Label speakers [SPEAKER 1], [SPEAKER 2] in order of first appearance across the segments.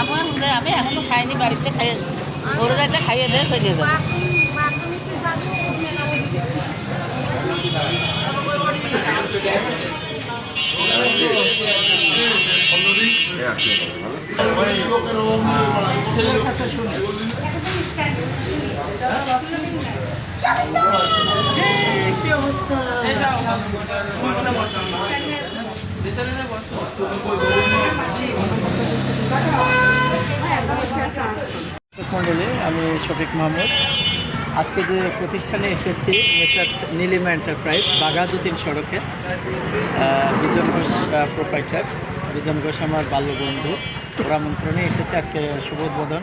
[SPEAKER 1] আমার আমি এখনও খাইনি বাড়িতে খাইয়ে ওরা যাতে খাইয়ে দেয় চলে
[SPEAKER 2] আমি শফিক মাহমুদ। আজকে যে প্রতিষ্ঠানে এসেছি মেসার্স নীলিমা এন্টারপ্রাইজ বাঘাযতীন সড়কে বিজন ঘোষ প্রোপাইটার বিজন ঘোষ আমার বাল্যবন্ধু। ওর আমন্ত্রণে এসেছে আজকে শুভ উদ্বোধন।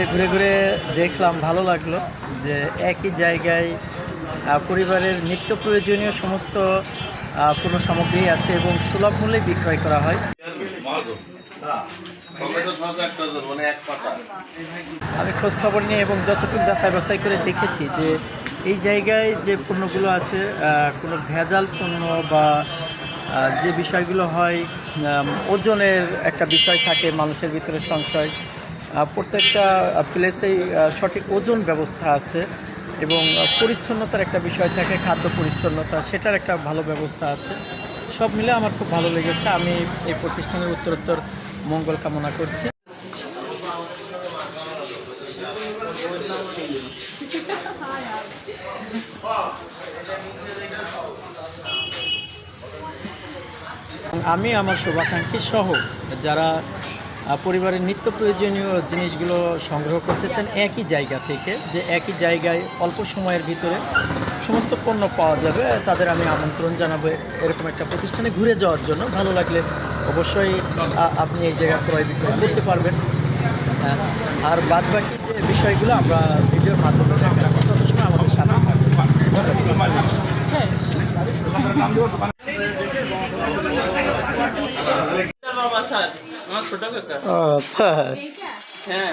[SPEAKER 2] সে ঘুরে ঘুরে দেখলাম, ভালো লাগল যে একই জায়গায় পরিবারের নিত্য প্রয়োজনীয় সমস্ত কোনো সামগ্রী আছে এবং সুলভ মূল্যে বিক্রয় করা হয়। আমি খোঁজ খবর নিয়ে এবং যতটুকু যাচাই বাছাই করে দেখেছি যে এই জায়গায় যে পণ্যগুলো আছে কোনো ভেজাল পণ্য বা যে বিষয়গুলো হয় ওজনের একটা বিষয় থাকে, মানুষের ভিতরে সংশয় প্রত্যেকটা প্লেসেই সঠিক ওজন ব্যবস্থা আছে এবং পরিচ্ছন্নতার একটা বিষয় থাকে, খাদ্য পরিচ্ছন্নতা, সেটার একটা ভালো ব্যবস্থা আছে। সব মিলে আমার খুব ভালো লেগেছে। আমি এই প্রতিষ্ঠানের উত্তরোত্তর মঙ্গল কামনা করছি। আমি, আমার শুভাকাঙ্ক্ষী সহ যারা পরিবারের নিত্য প্রয়োজনীয় জিনিসগুলো সংগ্রহ করতে চান একই জায়গা থেকে যে একই জায়গায় অল্প সময়ের ভিতরে সমস্ত পণ্য পাওয়া যাবে। তাদের আমি আমন্ত্রণ জানাব এরকম একটা প্রতিষ্ঠানে ঘুরে যাওয়ার জন্য। ভালো লাগলে অবশ্যই আপনি এই জায়গায় ক্রয় বিক্রয় করতে পারবেন। হ্যাঁ, আর বাদ বাকি যে বিষয়গুলো আমরা ভিডিওর মাধ্যমে দেখাচ্ছি তত সময় আমাদের সাথে ধন্যবাদ।
[SPEAKER 1] বাবা স্যার আমার ছোট কাকা
[SPEAKER 2] আচ্ছা
[SPEAKER 1] হ্যাঁ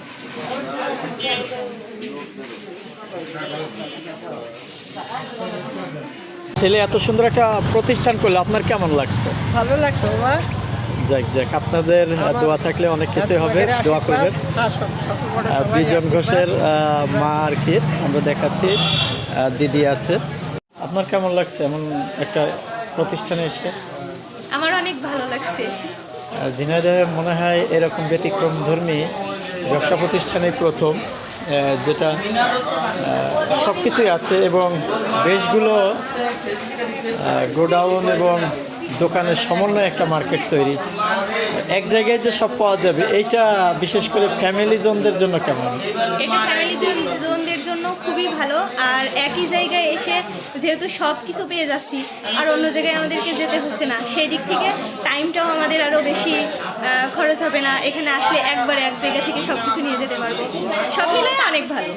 [SPEAKER 2] ছেলে এত সুন্দর একটা প্রতিষ্ঠান করলে আপনার কেমন লাগছে?
[SPEAKER 3] ভালো লাগছে
[SPEAKER 2] যাক যাক আপনাদের দোয়া থাকলে অনেক কিছু হবে দোয়া করবেন। বিজন ঘোষের আহ, মা আর কি আমরা দেখাচ্ছি দিদি আছে। আপনার কেমন লাগছে এমন একটা প্রতিষ্ঠানে এসে?
[SPEAKER 4] আমার অনেক ভালো লাগছে।
[SPEAKER 2] ঝিনাইদহে মনে হয় এরকম ব্যতিক্রম ধর্মী ব্যবসা প্রতিষ্ঠানে প্রথম যেটা সব কিছুই আছে এবং দেশগুলো গোডাউন এবং দোকানের সমন্বয় একটা মার্কেট তৈরি। এক জায়গায় যে সব পাওয়া যাবে, এইটা বিশেষ করে ফ্যামিলি জনদের জন্য কেমন?
[SPEAKER 4] এটা জোনদের জন্য খুবই ভালো। আর একই জায়গায় এসে যেহেতু সব কিছু পেয়ে যাচ্ছি, আর অন্য জায়গায় আমাদেরকে যেতে হচ্ছে না, সেই দিক থেকে টাইমটাও আমাদের আরও বেশি খরচ হবে না। এখানে আসলে একবারে এক জায়গা থেকে সব কিছু নিয়ে যেতে পারব। সব মিলিয়ে অনেক ভালো।